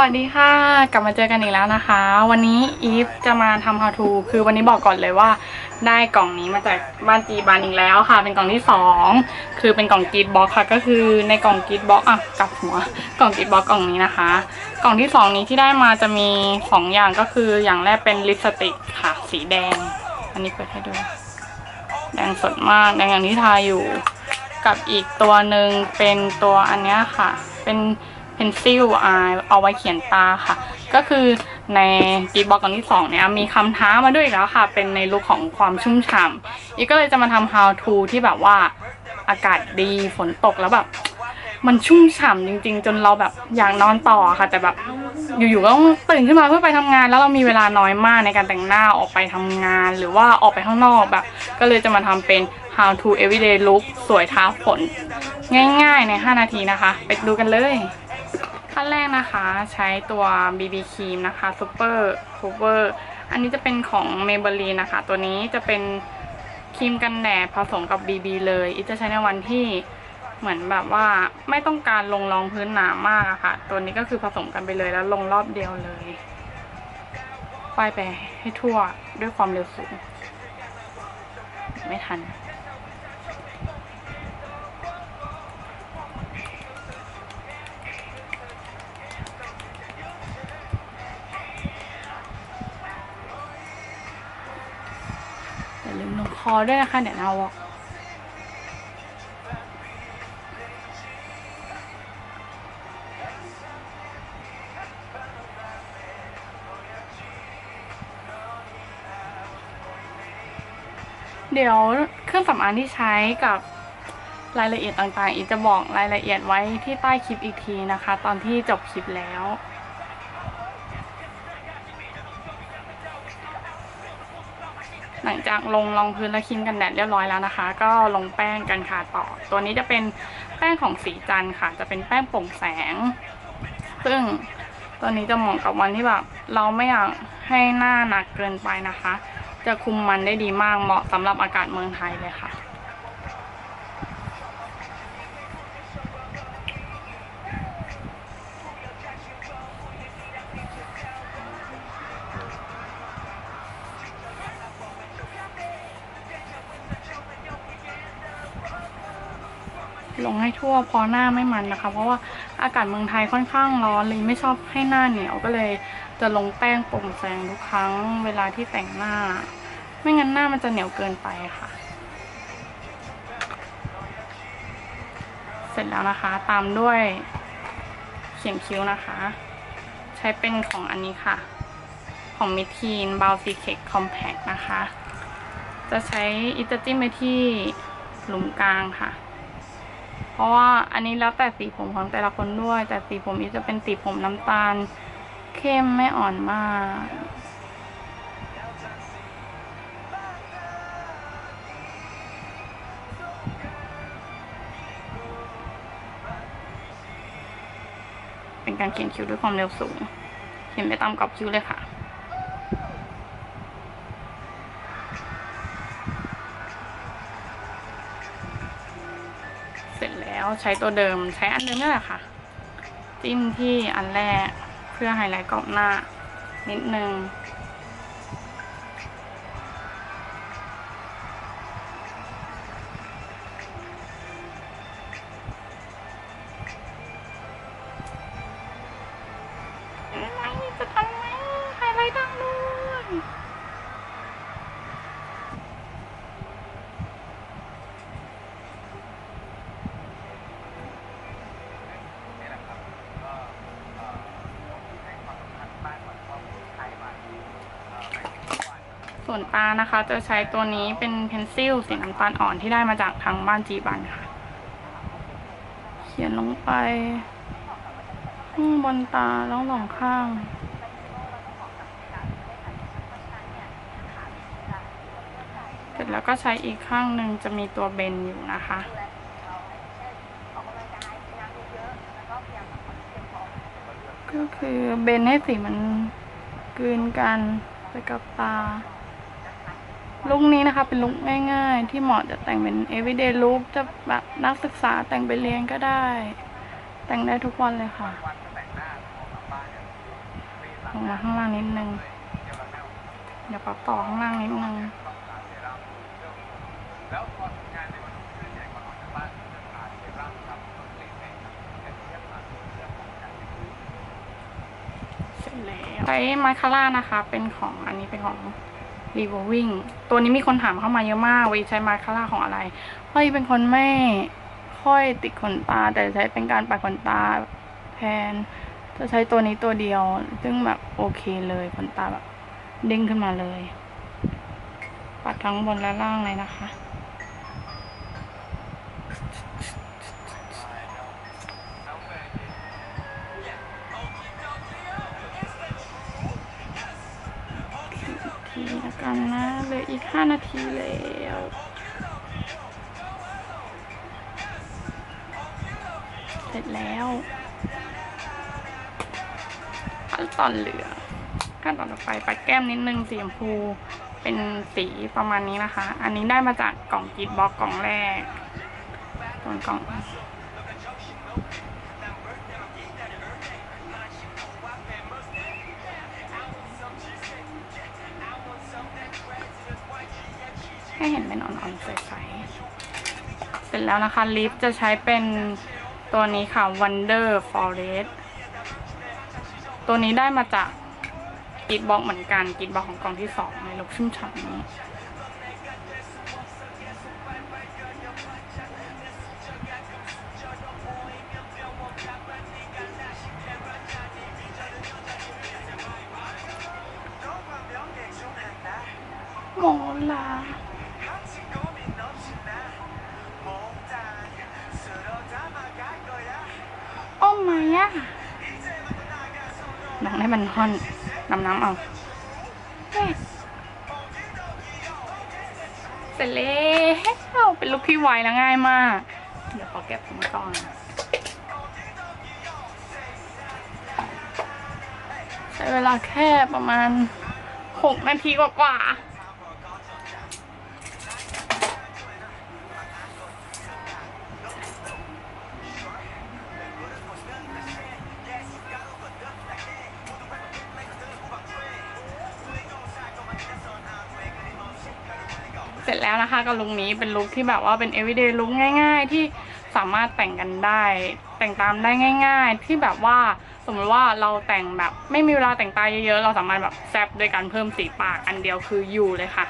สวัสดีค่ะ กลับมาเจอกันอีกแล้วนะคะ วันนี้อีฟจะมาทำ how to คือวันนี้บอกก่อนเลยว่า ได้กล่องนี้มาจากบ้านจีบานอีกแล้วค่ะ เป็นกล่องที่สองคือเป็นกล่องกีดบ็อกค่ะ ก็คือในกล่องกีดบ็อกอะกลับหัวกล่องกีดบ็อกกล่องนี้นะคะ กล่องที่สองนี้ที่ได้มาจะมีสองอย่างก็คืออย่างแรกเป็นลิปสติกค่ะ สีแดง อันนี้เปิดให้ดู แดงสดมากแดงอย่างที่ทาอยู่ กับอีกตัวหนึ่งเป็นตัวอันนี้ค่ะ เป็น เพนซิลอาเอาไว้เขียนตาค่ะ ก็คือในกีบ็อกอันที่สองเนี้ยมีคำท้ามาด้วยอีกแล้วค่ะ เป็นในลุคของความชุ่มฉ่ำอีกก็เลยจะมาทำ how to ที่แบบว่าอากาศดีฝนตกแล้วแบบ มันชุ่มฉ่ำจริง ๆ จนเราแบบอยากนอนต่อค่ะ แต่แบบอยู่ๆก็ต้องตื่นขึ้นมาเพื่อไปทำงาน แล้วเรามีเวลาน้อยมากในการแต่งหน้าออกไปทำงาน หรือว่าออกไปข้างนอกแบบ ก็เลยจะมาทำเป็น how to everyday look สวยท้าฝน ง่ายๆใน 5 นาทีนะคะ ไปดูกันเลย ขั้นแรกนะคะใช้ตัว BB ครีมนะคะ Super Cover อันนี้จะเป็นของ Maybelline นะคะ ตัวนี้จะเป็นครีมกันแดดผสมกับ BB เลยอีจะใช้ในวันที่เหมือนแบบว่าไม่ต้องการลงรองพื้นหนามากอะค่ะ ตัวนี้ก็คือผสมกันไปเลยแล้วลงรอบเดียวเลยป้ายไปให้ทั่วด้วยความเร็วสูง ไม่ทัน อด้วยนะคะเดี๋ยเอาเดี๋ยวเครื่องสำอางที่ใช้กับรายละเอียดต่างๆ อีกจะบอกรายละเอียดไว้ที่ใต้คลิปอีกทีนะคะ ตอนที่จบคลิปแล้ว หลังจากลงรองพื้นและครีมกันแดดเรียบร้อยแล้วนะคะ ก็ลงแป้งกันค่ะต่อ ตัวนี้จะเป็นแป้งของสีจันค่ะ จะเป็นแป้งโปร่งแสง ซึ่งตัวนี้จะเหมาะกับวันที่แบบเราไม่อยากให้หน้าหนักเกินไปนะคะ จะคุมมันได้ดีมากเหมาะสำหรับอากาศเมืองไทยเลยค่ะ ลงให้ทั่วพอหน้าไม่มันนะคะ เพราะว่าอากาศเมืองไทยค่อนข้างร้อนเลยไม่ชอบให้หน้าเหนียวก็เลยจะลงแป้งโปร่งแสงทุกครั้งเวลาที่แต่งหน้า ไม่งั้นหน้ามันจะเหนียวเกินไปค่ะ เสร็จแล้วนะคะตามด้วยเขียนคิ้วนะคะ ใช้เป็นของอันนี้ค่ะ ของมิทีนบาวซีเคคคอมแพคนะคะ จะใช้อิตาจิ้มไปที่หลุมกลางค่ะ เพราะว่าอันนี้แล้วแต่สีผมของแต่ละคนด้วย แต่สีผมอีจะเป็นสีผมน้ำตาล เข้มไม่อ่อนมาก เป็นการเขียนคิ้วด้วยความเร็วสูง เขียนไปตามกรอบคิ้วเลยค่ะ ใช้ตัวเดิมใช้อันเดิมนี่แหละค่ะ จิ้มที่อันแรกเพื่อไฮไลท์กรอบหน้า นิดนึง ส่วนตานะคะจะใช้ตัวนี้เป็นเพนซิลสีน้ำตาลอ่อนที่ได้มาจากทางบ้านจีบันค่ะ เขียนลงไปข้างบนตาแล้วสองข้างเสร็จแล้วก็ใช้อีกข้างหนึ่งจะมีตัวเบนอยู่นะคะก็คือเบนให้สีมันกลืนกันไปกับตา ลุคนี้นะคะ เป็นลุคง่ายๆ ที่เหมาะจะแต่งเป็น everyday look จะแบบนักศึกษาแต่งไปเรียนก็ได้ แต่งได้ทุกวันเลยค่ะลงมาข้างล่างนิดนึงเดี๋ยวปรับต่อข้างล่างนิดนึงเสร็จแล้วใช้มาคาร่านะคะ เป็นของอันนี้เป็นของ รีวิวิ่งตัวนี้มีคนถามเข้ามาเยอะมากวีใช้มาคาร่าของอะไรเพราะเป็นคนไม่ค่อยติดขนตา แต่ใช้เป็นการปัดขนตาแทน จะใช้ตัวนี้ตัวเดียว ซึ่งแบบโอเคเลยขนตาแบบเด้งขึ้นมาเลย ปัดทั้งบนและล่างเลยนะคะ ทันนะเหลืออีกห้านาทีแล้วเสร็จแล้วขั้นตอนเหลือขั้นตอนต่อไปปัดแก้มนิดนึงสีชมพูเป็นสีประมาณนี้นะคะ อันนี้ได้มาจากกล่องกีดบ็อกกล่องแรกส่วนกล่อง ให้เห็นเป็นอ่อนๆใสๆเสร็จแล้วนะคะลิปจะใช้เป็นตัวนี้ค่ะ Wonder Forest ตัวนี้ได้มาจากกิดบ็อกเหมือนกันกิดบ็อกของกล่องที่สองในลุกชุ่มฉ่ำนี้โม อ้ไม่องให้มันท่อนน้ำน้ำเอาเฮ้ยเสร็จแล้วเป็นลูกที่ไวและง่ายมาก เดี๋ยวขอเก็บผมก่อนใช้เวลาแค่ประมาณหกนาทีกว่าๆ เสร็จแล้วนะคะกับลุคนี้เป็นลุคที่แบบว่าเป็น everyday ลุคง่าย ๆ ที่สามารถแต่งกันได้ แต่งตามได้ง่าย ๆ ที่แบบว่าสมมติว่าเราแต่งแบบไม่มีเวลาแต่งตาเยอะๆเราสามารถแบบแซบโดยการเพิ่มสีปากอันเดียวคืออยู่เลยค่ะ